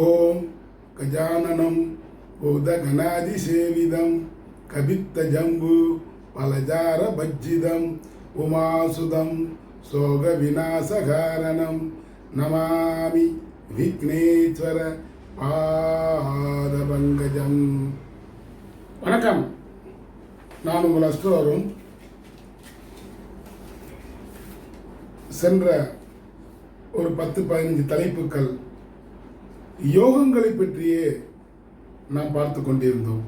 ஓம் கஜானனம் உதகணாதிசேவிதம் கபித்த ஜம்பு பலஜார பஜ்ஜிதம் உமாசுதம் சோக விநாசகாரணம் நமாமி விக்னேஸ்வர பாதபங்கஜம் வணக்கம். நான் உங்கள் அஸ்ட்ரோரும் சென்ற ஒரு பத்து பதினஞ்சு தலைப்புக்கள் யோகங்களை பற்றியே நாம் பார்த்து கொண்டிருந்தோம்.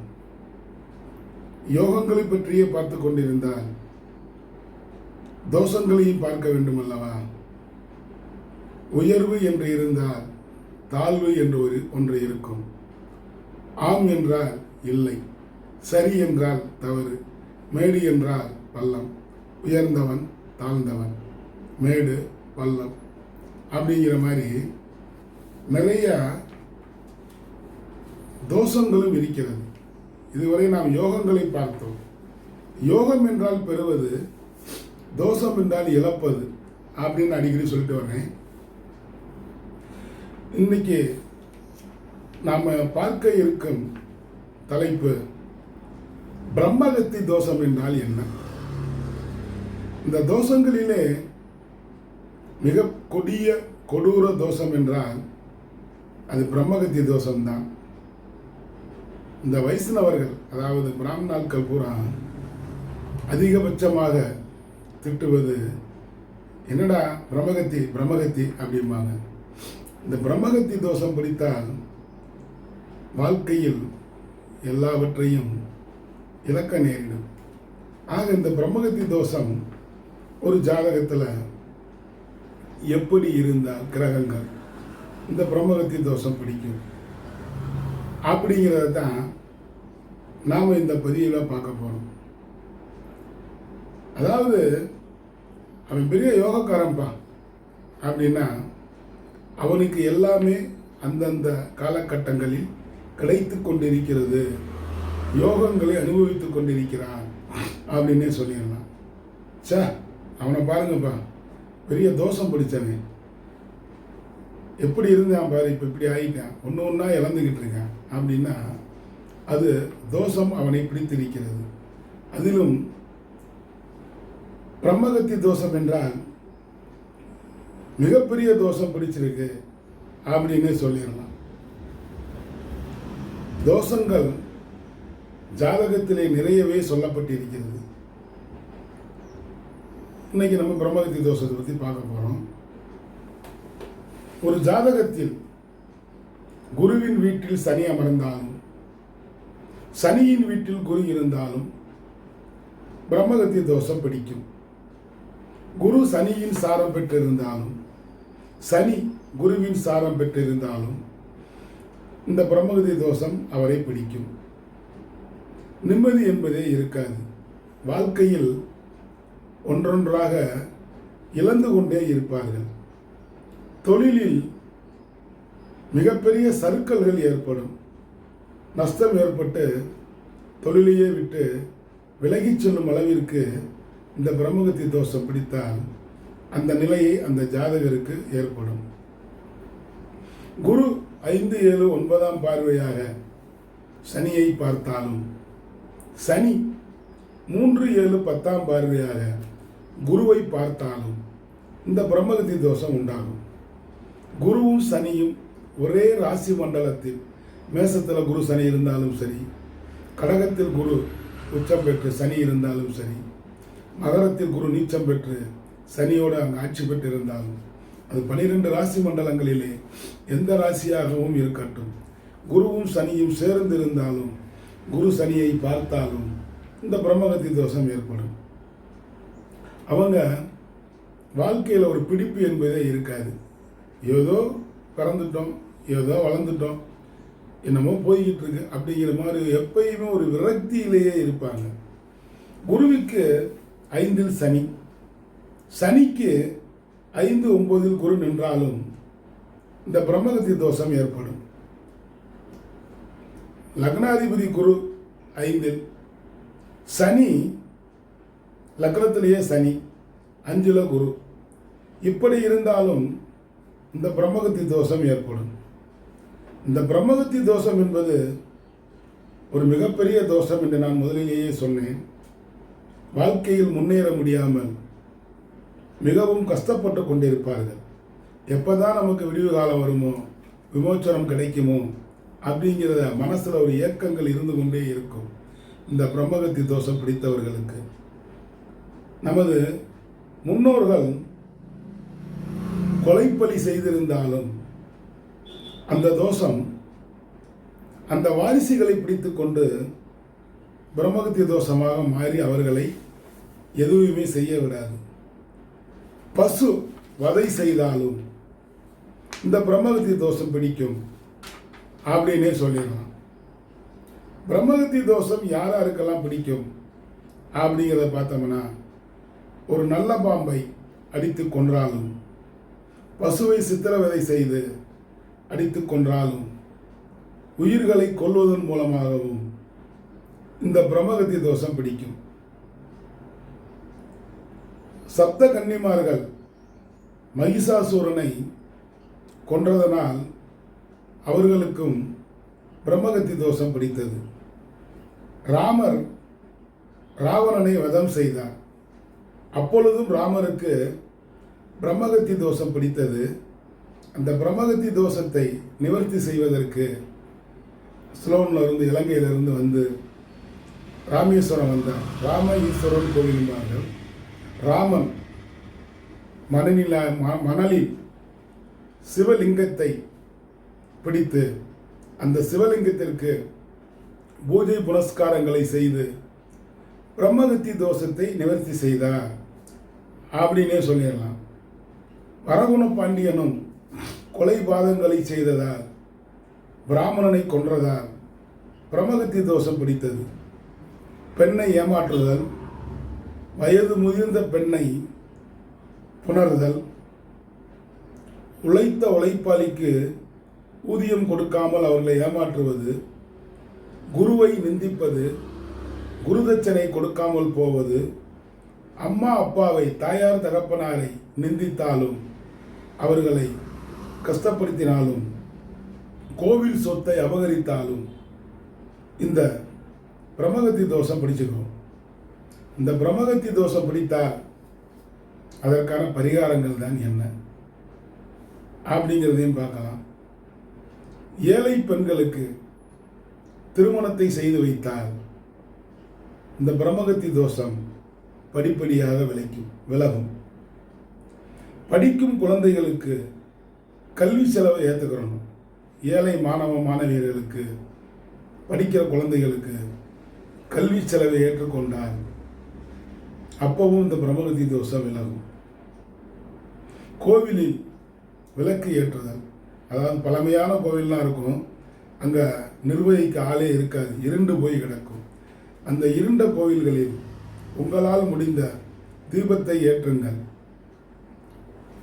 யோகங்களை பற்றியே பார்த்து கொண்டிருந்தால் தோஷங்களையும் பார்க்க வேண்டும் அல்லவா உயர்வு என்று இருந்தால் தாழ்வு என்று ஒரு ஒன்று இருக்கும். ஆம் என்றால் இல்லை சரி என்றால் தவறு மேடு என்றால் பள்ளம் உயர்ந்தவன் தாழ்ந்தவன் மேடு பள்ளம் அப்படிங்கிற மாதிரி நிறைய தோஷங்களும் இருக்கிறது. இதுவரை நாம் யோகங்களை பார்த்தோம். யோகம் என்றால் பெறுவது தோஷம் என்றால் இழப்பது அப்படின்னு அடிக்கடி சொல்லிட்டு வரேன் இன்னைக்கு நாம் பார்க்க இருக்கும் தலைப்பு பிரம்மகத்தி தோஷம் என்றால் என்ன? இந்த தோஷங்களிலே மிக கொடிய கொடூர தோஷம் என்றால் அது பிரம்மகத்தி தோஷம்தான். இந்த வைஷ்ணவர்கள் அதாவது பிராமணாட்கள் பூரா அதிகபட்சமாக திட்டுவது என்னடா பிரமகத்தி பிரம்மகத்தி அப்படிம்பாங்க. இந்த பிரம்மகத்தி தோஷம் பிடித்தால் வாழ்க்கையில் எல்லாவற்றையும் இழக்க நேரிடும். ஆக இந்த பிரம்மகத்தி தோஷம் ஒரு ஜாதகத்தில் எப்படி இருந்தால் கிரகங்கள் இந்த பிரம்மகத்தி தோஷம் பிடிக்கும். அப்படிங்கிறத தான் நாம் இந்த பதிவில் பார்க்க போகிறோம் அதாவது அவன் பெரிய யோகக்காரன்ப்பா அப்படின்னா அவனுக்கு எல்லாமே அந்தந்த காலகட்டங்களில் கிடைத்து கொண்டிருக்கிறது. யோகங்களை அனுபவித்து கொண்டிருக்கிறான். அப்படின்னே சொல்லிடலாம். சே அவனை பாருங்கப்பா. பெரிய தோஷம் பிடிச்சவன். எப்படி இருந்தான் பாரு இப்போ இப்படி ஆகிட்டான் ஒன்று ஒன்றா இழந்துக்கிட்டு இருக்கான். அப்படின்னா அது தோஷம் அவனை பிடித்திருக்கிறது அதிலும் பிரம்மகத்தி தோஷம் என்றால் மிகப்பெரிய தோஷம் பிடிச்சிருக்கு அப்படின்னு சொல்லிடலாம். தோஷங்கள் ஜாதகத்திலே நிறையவே சொல்லப்பட்டிருக்கிறது. இன்னைக்கு நம்ம பிரம்மகத்தி தோஷத்தை பற்றி பார்க்க போகிறோம் ஒரு ஜாதகத்தில் குருவின் வீட்டில் சனி அமர்ந்தாலும் சனியின் வீட்டில் குரு இருந்தாலும் பிரம்மகத்தி தோஷம் பிடிக்கும். குரு சனியின் சாரம் பெற்றிருந்தாலும் சனி குருவின் சாரம் பெற்றிருந்தாலும் இந்த பிரம்மகதி தோஷம் அவரை பிடிக்கும். நிம்மதி என்பதே இருக்காது. வாழ்க்கையில் ஒன்றொன்றாக இழந்து கொண்டே இருப்பார்கள். தொழிலில் மிகப்பெரிய சறுக்கல்கள் ஏற்படும். நஷ்டம் ஏற்பட்டு தொழிலையே விட்டு விலகிச் செல்லும் அளவிற்கு இந்த பிரம்மகத்தி தோஷம் பிடித்தால் அந்த நிலையை அந்த ஜாதகருக்கு ஏற்படும். குரு ஐந்து ஏழு ஒன்பதாம் பார்வையாக சனியை பார்த்தாலும் சனி மூன்று ஏழு பத்தாம் பார்வையாக குருவை பார்த்தாலும் இந்த பிரம்மகத்தி தோஷம் உண்டாகும். குருவும் சனியும் ஒரே ராசி மண்டலத்தில் மேசத்தில் குரு சனி இருந்தாலும் சரி கடகத்தில் குரு உச்சம் பெற்று சனி இருந்தாலும் சரி மகரத்தில் குரு நீச்சம் பெற்று சனியோடு அங்கு ஆட்சி பெற்று இருந்தாலும் அது பனிரெண்டு ராசி மண்டலங்களிலே எந்த ராசியாகவும் இருக்கட்டும். குருவும் சனியும் சேர்ந்து இருந்தாலும் குரு சனியை பார்த்தாலும் இந்த பிரம்மகத்தி தோஷம் ஏற்படும். அவங்க வாழ்க்கையில் ஒரு பிடிப்பு என்பதே இருக்காது. ஏதோ பிறந்துட்டோம் ஏதோ வளர்ந்துட்டோம் என்னமோ போய்கிட்டு இருக்கு அப்படிங்கிற மாதிரி எப்பயுமே ஒரு விரக்தியிலேயே இருப்பாங்க. குருவுக்கு ஐந்தில் சனி. சனிக்கு ஐந்து ஒன்பதில் குரு நின்றாலும் இந்த பிரம்மகத்தி தோஷம் ஏற்படும். லக்னாதிபதி குரு ஐந்தில். சனி லக்னத்திலேயே சனி அஞ்சில் குரு. இப்படி இருந்தாலும் இந்த பிரம்மகத்தி தோஷம் ஏற்படும். இந்த பிரம்மகத்தி தோஷம் என்பது ஒரு மிகப்பெரிய தோஷம் என்று நான் முதலிலேயே சொன்னேன். வாழ்க்கையில் முன்னேற முடியாமல் மிகவும் கஷ்டப்பட்டு கொண்டிருப்பார்கள். எப்போ தான் நமக்கு விடிவு காலம் வருமோ விமோச்சனம் கிடைக்குமோ அப்படிங்கிறத மனசில் ஒரு ஏக்கங்கள் இருந்து கொண்டே இருக்கும். இந்த பிரம்மகத்தி தோஷம் பிடித்தவர்களுக்கு. நமது முன்னோர்கள் கொலைப்பலி செய்திருந்தாலும் அந்த தோஷம் அந்த வாரிசுகளை பிடித்துக்கொண்டு பிரம்மகத்தி தோஷமாக மாறி அவர்களை எதுவுமே செய்ய விடாது. பசு வதை செய்தாலும் இந்த பிரம்மகத்தி தோஷம் பிடிக்கும் அப்படின்னே சொல்லிடலாம். பிரம்மகத்தி தோஷம் யார் யாருக்கெல்லாம் பிடிக்கும் அப்படிங்கிறத பார்த்தோம்னா ஒரு நல்ல பாம்பை அடித்து கொன்றாலும் பசுவை சித்திரவதை செய்து அடித்து கொன்றாலும் உயிர்களை கொல்வதன் மூலமாகவும் இந்த பிரம்மகத்தி தோஷம் பிடிக்கும். சப்த கன்னிமார்கள் மகிஷாசூரனை கொன்றதனால் அவர்களுக்கும் பிரம்மகத்தி தோஷம் பிடித்தது. ராமர் ராவணனை வதம் செய்தார். அப்பொழுதும் ராமருக்கு பிரம்மகத்தி தோஷம் பிடித்தது. அந்த பிரம்மகத்தி தோஷத்தை நிவர்த்தி செய்வதற்கு ஸ்லோனில் இருந்து இலங்கையிலிருந்து வந்து ராமேஸ்வரம் வந்தார். ராம ஈஸ்வரன் கோவிலும்பார்கள் ராமன் மணலில் ம- மணலில் சிவலிங்கத்தை பிடித்து அந்த சிவலிங்கத்திற்கு பூஜை புனஸ்காரங்களை செய்து பிரம்மகத்தி தோஷத்தை நிவர்த்தி செய்தார். அப்படின்னே சொல்லிடலாம். வரகுண பாண்டியனும் கொலைபாதங்களை செய்ததால் பிராமணனை கொன்றதால் பிரமகத்தி தோஷம் பிடித்தது. பெண்ணை ஏமாற்றுதல் வயது முதிர்ந்த பெண்ணை புணர்தல் உழைத்த உழைப்பாளிக்கு ஊதியம் கொடுக்காமல் அவர்களை ஏமாற்றுவது குருவை நிந்திப்பது குருதட்சணை கொடுக்காமல் போவது அம்மா அப்பாவை தாயார் தகப்பனாரை நிந்தித்தாலும் அவர்களை கஷ்டப்படுத்தினாலும் கோவில் சொத்தை அபகரித்தாலும் இந்த பிரம்மகத்தி தோஷம் பிடிச்சுக்கும். இந்த பிரம்மகத்தி தோஷம் பிடித்தால் அதற்கான பரிகாரங்கள் தான் என்ன? அப்படிங்கிறதையும் பார்க்கலாம். ஏழை பெண்களுக்கு திருமணத்தை செய்து வைத்தால் இந்த பிரம்மகத்தி தோஷம் படிப்படியாக விளைக்கும் விலகும். படிக்கும் குழந்தைகளுக்கு கல்வி செலவை ஏற்றுக்கிறோம் ஏழை மாணவ மாணவியர்களுக்கு படிக்கிற குழந்தைகளுக்கு கல்வி செலவை ஏற்றுக்கொண்டால் அப்பவும் இந்த பிரம்மகத்தி தோஷம் விலகும். கோவிலில் விளக்கு ஏற்றுதல். அதாவது பழமையான கோவில்லாம் இருக்கும். அங்கே நிர்வகிக்க ஆளே இருக்காது. இருண்டு போய் கிடக்கும். அந்த இருண்ட கோவில்களில் உங்களால் முடிந்த தீபத்தை ஏற்றுங்கள்.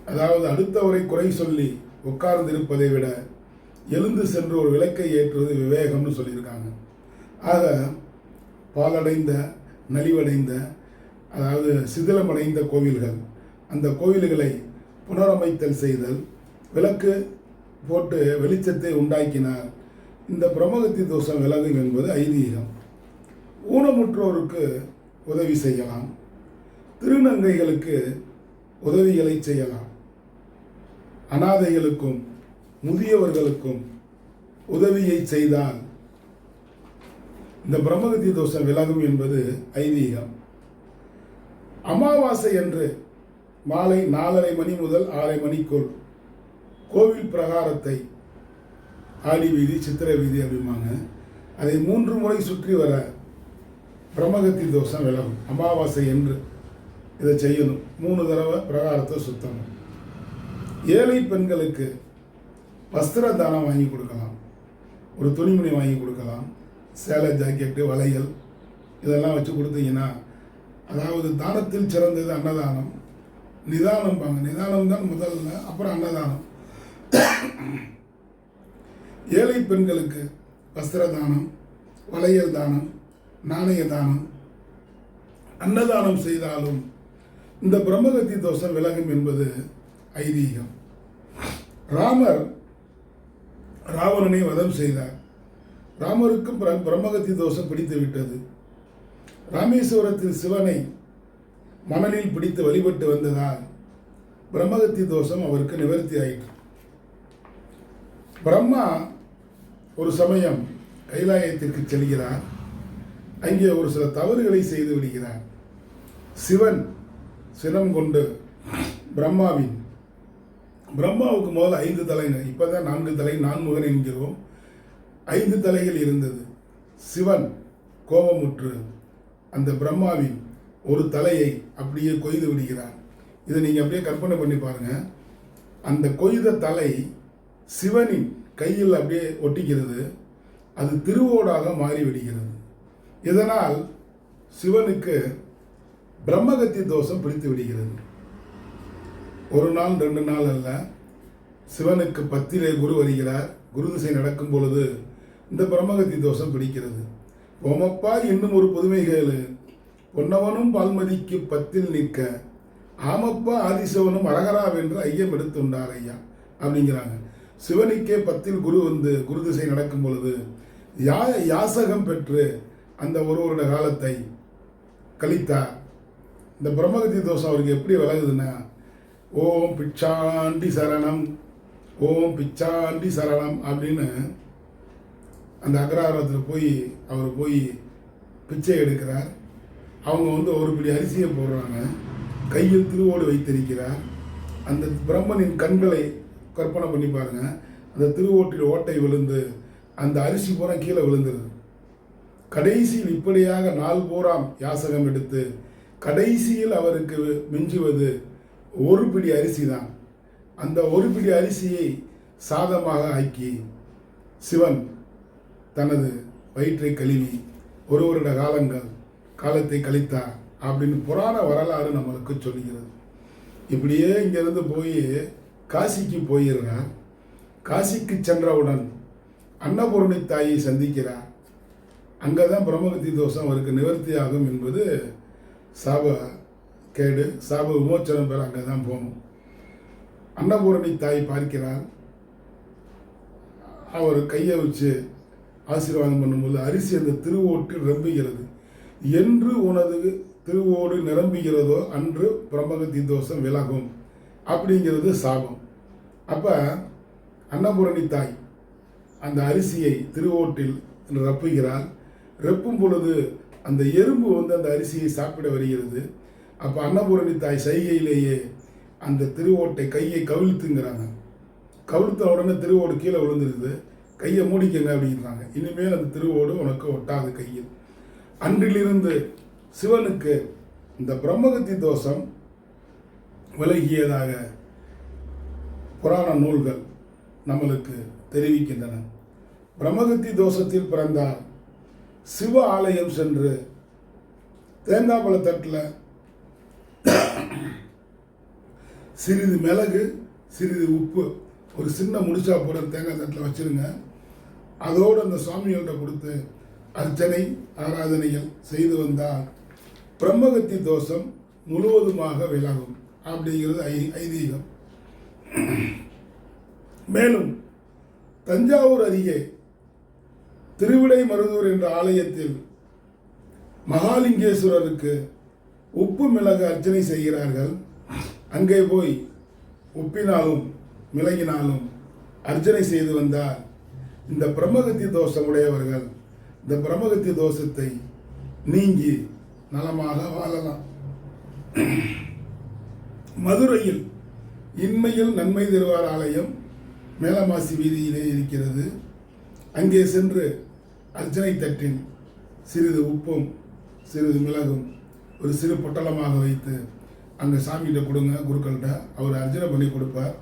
அதாவது அடுத்தவரை குறை சொல்லி உட்கார்ந்திருப்பதை விட எழுந்து சென்று ஒரு விளக்கை ஏற்றுவது விவேகம்னு சொல்லியிருக்காங்க. ஆக பாலடைந்த நலிவடைந்த அதாவது சிதிலமடைந்த கோவில்கள் அந்த கோவில்களை புனரமைத்தல் செய்தல் விளக்கு போட்டு வெளிச்சத்தை உண்டாக்கினார். இந்த பிரம்மகத்தி தோஷம் விலகும் என்பது ஐதீகம். ஊனமுற்றோருக்கு உதவி செய்யலாம். திருநங்கைகளுக்கு உதவிகளை செய்யலாம். அனாதைகளுக்கும் முதியவர்களுக்கும் உதவியை செய்தால் இந்த பிரம்மகத்தி தோஷம் விலகும் என்பது ஐதீகம். அமாவாசை அன்று மாலை நாலரை மணி முதல் ஆறரை மணிக்குள் கோவில் பிரகாரத்தை ஆடி வீதி சித்திரை வீதி அப்படிம்பாங்க. அதை மூன்று முறை சுற்றி வர பிரம்மகத்தி தோஷம் விலகும். அமாவாசை என்று இதை செய்யணும். மூணு தடவை பிரகாரத்தை சுத்தணும். ஏழை பெண்களுக்கு வஸ்திர தானம் வாங்கி கொடுக்கலாம். ஒரு துணிமணி வாங்கி கொடுக்கலாம். சேலை ஜாக்கெட்டு வளையல் இதெல்லாம் வச்சு கொடுத்தீங்கன்னா அதாவது தானத்தில் சிறந்தது அன்னதானம். நிதானம் பாங்க நிதானம் தான் முதல்ல அப்புறம் அன்னதானம். ஏழை பெண்களுக்கு வஸ்திர தானம் வளையல் தானம் நாணய தானம் அன்னதானம் செய்தாலும் இந்த பிரம்மகத்தி தோஷம் விலகும் என்பது ஐதீகம். ராமர் ராவணனை வதம் செய்தார். ராமருக்கும் பிரம்மகத்தி தோஷம் பிடித்து விட்டது. ராமேஸ்வரத்தில் சிவனை மணலில் பிடித்து வழிபட்டு வந்ததால் பிரம்மகத்தி தோஷம் அவருக்கு நிவர்த்தி ஆயிற்று. பிரம்மா ஒரு சமயம் கைலாயத்திற்கு செல்கிறார். அங்கே ஒரு சில தவறுகளை செய்து விடுகிறார். சிவன் சினம் கொண்டு பிரம்மாவின் பிரம்மாவுக்கு முதல்ல ஐந்து தலைன்னு இப்போ தான் நான்கு தலை நான்முகன் என்கிறோம். ஐந்து தலைகள் இருந்தது. சிவன் கோபமுற்று அந்த பிரம்மாவின் ஒரு தலையை அப்படியே கொய்து விடுகிறான் இதை நீங்கள் அப்படியே கற்பனை பண்ணி பாருங்கள் அந்த கொய்த தலை சிவனின் கையில் அப்படியே ஒட்டிக்கிறது. அது திருவோடாக மாறிவிடுகிறது. இதனால் சிவனுக்கு பிரம்மகத்தி தோஷம் பிடித்து விடுகிறது. ஒரு நாள் ரெண்டு நாள் அல்ல. சிவனுக்கு பத்திலே குரு வருகிறார். குரு திசை நடக்கும் பொழுது இந்த பிரம்மகத்தி தோஷம் பிடிக்கிறது. ஓமப்பா இன்னும் ஒரு புதுமை கேளு. பொன்னவனும் பால்மதிக்கு பத்தில் நிற்க ஆமப்பா ஆதிசவனும் அழகராவென்று ஐயம் எடுத்துண்டார் ஐயா அப்படிங்கிறாங்க. சிவனுக்கே பத்தில் குரு வந்து குரு திசை நடக்கும் பொழுது யா யாசகம் பெற்று அந்த ஒரு வருட காலத்தை கழித்தார். இந்த பிரம்மகத்தி தோஷம் அவருக்கு எப்படி விலகுதுன்னா ஓம் பிச்சாண்டி சரணம் ஓம் பிச்சாண்டி சரணம் அப்படின்னு அந்த அக்ரஹாரத்தில் போய் அவர் போய் பிச்சை எடுக்கிறார். அவங்க வந்து ஒரு பிடி அரிசியை போடுறாங்க. கையில் திருவோடு வைத்திருக்கிறார். அந்த பிரம்மனின் கண்களை கற்பனை பண்ணி பாருங்க. அந்த திருவோட்டில் ஓட்டை விழுந்து அந்த அரிசி பூரா கீழே விழுந்துருது. கடைசியில் இப்படியாக நாள் பூராம் யாசகம் எடுத்து கடைசியில் அவருக்கு மிஞ்சுவது ஒரு பிடி அரிசி தான். அந்த ஒரு பிடி அரிசியை சாதமாக ஆக்கி சிவன் தனது வயிற்றை கழுவி ஒரு வருட காலங்கள் காலத்தை கழித்தார் அப்படின்னு புராண வரலாறு நம்மளுக்கு சொல்லுகிறது. இப்படியே இங்கேருந்து போய் காசிக்கு போயிடுறார். காசிக்கு சென்றவுடன் அன்னபூரணி தாயை சந்திக்கிறார். அங்கே தான் பிரம்மகத்தி தோஷம் அவருக்கு நிவர்த்தி ஆகும் என்பது சாப கேடு. சாப விமோச்சனம் பெற அங்கே தான் போகணும். அன்னபூரணி தாய் பார்க்கிறார். அவர் கையை வச்சு ஆசீர்வாதம் பண்ணும்போது அரிசி அந்த திருவோட்டு நிரம்புகிறது. என்று உனது திருவோடு நிரம்புகிறதோ அன்று பிரம்மகத்தி தோஷம் விலகும். அப்படிங்கிறது சாபம். அப்போ அன்னபூரணி தாய் அந்த அரிசியை திருவோட்டில் ரப்புகிறாள் ரப்பும் பொழுது அந்த எறும்பு வந்து அந்த அரிசியை சாப்பிட வருகிறது. அப்போ அன்னபூரணி தாய் சைகையிலேயே அந்த திருவோட்டை கையை கவிழ்த்துங்கிறாங்க. கவிழ்த்த உடனே திருவோடு கீழே விழுந்துருது. கையை மூடிக்கங்க அப்படிங்கிறாங்க. இனிமேல் அந்த திருவோடு உனக்கு ஒட்டாது கையில். அன்றிலிருந்து சிவனுக்கு இந்த பிரம்மகத்தி தோஷம் விலகியதாக புராண நூல்கள் நம்மளுக்கு தெரிவிக்கின்றன. பிரம்மகத்தி தோஷத்தில் பிறந்தால் சிவ ஆலயம் சென்று தேங்காய் பழத்தட்டில் சிறிது மிளகு சிறிது உப்பு. ஒரு சின்ன முடிச்சா போட தேங்காய் தட்டில் வச்சுருங்க. அதோடு அந்த சுவாமிகள்கிட்ட கொடுத்து அர்ச்சனை ஆராதனைகள் செய்து வந்தால் பிரம்மகத்தி தோஷம் முழுவதுமாக விலகும். அப்படிங்கிறது ஐ ஐதீகம். மேலும் தஞ்சாவூர் அருகே திருவிடை மருதூர் என்ற ஆலயத்தில் மகாலிங்கேஸ்வரருக்கு உப்பு மிளகு அர்ச்சனை செய்கிறார்கள். அங்கே போய் உப்பினாலும் மிளகினாலும் அர்ச்சனை செய்து வந்தால் இந்த பிரம்மகத்தி தோஷம் உடையவர்கள் இந்த பிரம்மகத்தி தோஷத்தை நீங்கி நலமாக வாழலாம். மதுரையில் இன்மையில் நன்மை திருவார் ஆலயம் மேலமாசி வீதியிலே இருக்கிறது. அங்கே சென்று அர்ச்சனை தட்டின் சிறிது உப்பும் சிறிது மிளகும் ஒரு சிறு பொட்டலமாக வைத்து அங்கே சாமிகிட்ட கொடுங்க குருக்கள்கிட்ட. அவர் அர்ச்சனை பண்ணி கொடுப்பார்.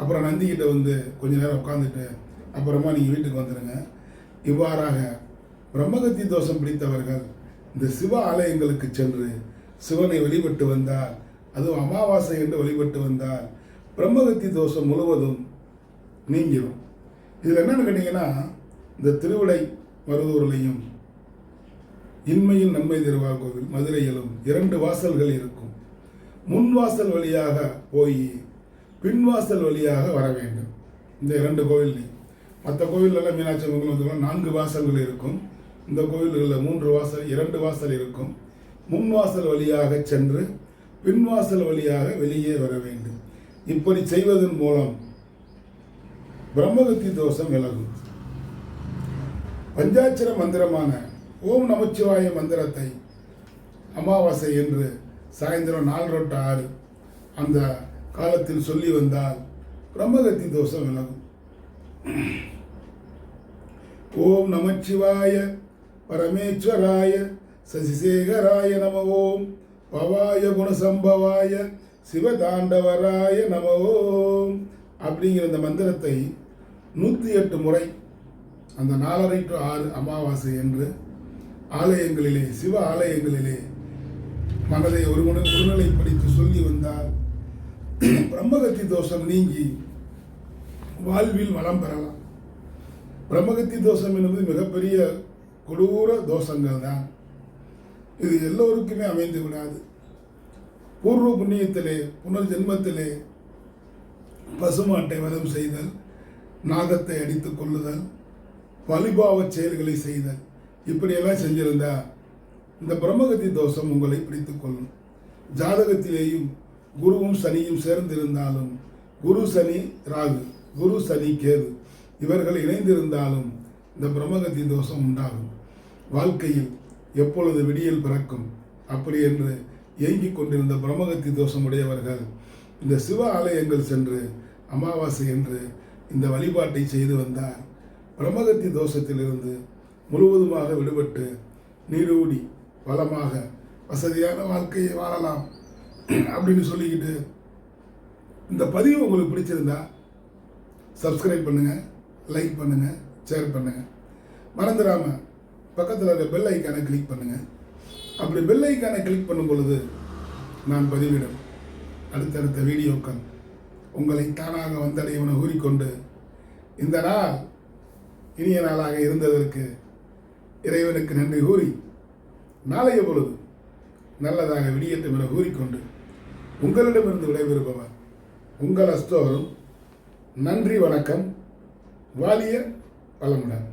அப்புறம் நந்திக்கிட்ட வந்து கொஞ்ச நேரம் உட்காந்துட்டு அப்புறமா நீங்கள் வீட்டுக்கு வந்துடுங்க இவ்வாறாக பிரம்மகத்தி தோஷம் பிடித்தவர்கள் இந்த சிவ ஆலயங்களுக்கு சென்று சிவனை வழிபட்டு வந்தால் அதுவும் அமாவாசை என்று வழிபட்டு வந்தால் பிரம்மகத்தி தோஷம் முழுவதும் நீங்கிடும் இதில் என்னென்னு கேட்டிங்கன்னா இந்த திருவிடை மருதூர்லையும் இன்மையில் நன்மை தருவார் கோவில் மதுரையிலும் இரண்டு வாசல்கள் இருக்கும். முன் வாசல் வழியாக போய் பின்வாசல் வழியாக வர வேண்டும். இந்த இரண்டு கோவில்லையும் மற்ற கோவிலெல்லாம் மீனாட்சி அம்மன் வந்து நான்கு வாசல்கள் இருக்கும். இந்த கோவில்களில் மூன்று வாசல் இரண்டு வாசல் இருக்கும். முன் வாசல் வழியாக சென்று பின் வாசல் வழியாக வெளியே வர வேண்டும். இப்படி செய்வதன் மூலம் பிரம்மகத்தி தோஷம் விலகும். பஞ்சாட்சர மந்திரமான ஓம் நமச்சிவாய மந்திரத்தை அமாவாசை என்று சாயந்தரம் நாலு ஆறு அந்த காலத்தில் சொல்லி வந்தால் பிரம்மகத்தி தோஷம் விலகும். ஓம் நமச்சிவாய பரமேஸ்வராய சசிசேகராய நம ஓம் பவாய குணசம்பவாய சிவதாண்டவராய நம ஓம் அப்படிங்கிற இந்த மந்திரத்தை நூற்றி எட்டு முறை அந்த நாலரை டு ஆறு அமாவாசை என்று ஆலயங்களிலே சிவ ஆலயங்களிலே மனதை ஒரு ஒருநிலைப்படுத்தி சொல்லி வந்தால் பிரம்மகத்தி தோஷம் நீங்கி வாழ்வில் வளம் பெறலாம். பிரம்மகத்தி தோஷம் என்பது மிகப்பெரிய கொடூர தோஷங்கள் தான். இது எல்லோருக்குமே அமைந்து விடாது. பூர்வ புண்ணியத்திலே புனர்ஜென்மத்திலே பசுமாட்டை வதம் செய்தல் நாகத்தை அடித்து கொள்ளுதல் வலிபாவச் செயல்களை செய்தல் இப்படியெல்லாம் செஞ்சிருந்தா இந்த பிரம்மகத்தி தோஷம் உங்களை பிடித்து கொள்ளும். ஜாதகத்திலேயும் குருவும் சனியும் சேர்ந்திருந்தாலும் குரு சனி ராகு குரு சனி கேது இவர்கள் இணைந்திருந்தாலும் இந்த பிரம்மகத்தி தோஷம் உண்டாகும். வாழ்க்கையில் எப்பொழுது விடியல் பிறக்கும்? அப்படி என்று ஏங்கிக் கொண்டிருந்த பிரம்மகத்தி தோஷம் உடையவர்கள் இந்த சிவ ஆலயங்கள் சென்று அமாவாசை என்று இந்த வழிபாட்டை செய்து வந்தார். பிரம்மகத்தி தோஷத்திலிருந்து முழுவதுமாக விடுபட்டு நீரூடி வளமாக வசதியான வாழ்க்கையை வாழலாம் அப்படின்னு சொல்லிக்கிட்டு இந்த பதிவு உங்களுக்கு பிடிச்சிருந்தா சப்ஸ்கிரைப் பண்ணுங்கள் லைக் பண்ணுங்கள் ஷேர் பண்ணுங்கள் மறந்துடாமல் பக்கத்தில் இருக்க பெல் ஐக்கானை கிளிக் பண்ணுங்கள் அப்படி பெல் ஐக்கானை கிளிக் பண்ணும் பொழுது நான் பதிவிடும். அடுத்தடுத்த வீடியோக்கள் உங்களை தானாக வந்தடையவனை கூறிக்கொண்டு இந்த நாள் இனிய நாளாக இருந்ததற்கு இறைவனுக்கு நன்றி கூறி நாளைய பொழுது நல்லதாக விடியட்டும் என கூறிக்கொண்டு உங்களிடமிருந்து விடைபெறுபவர் உங்கள் அஸ்தோரும் நன்றி வணக்கம் வாலிய வளமுடன்.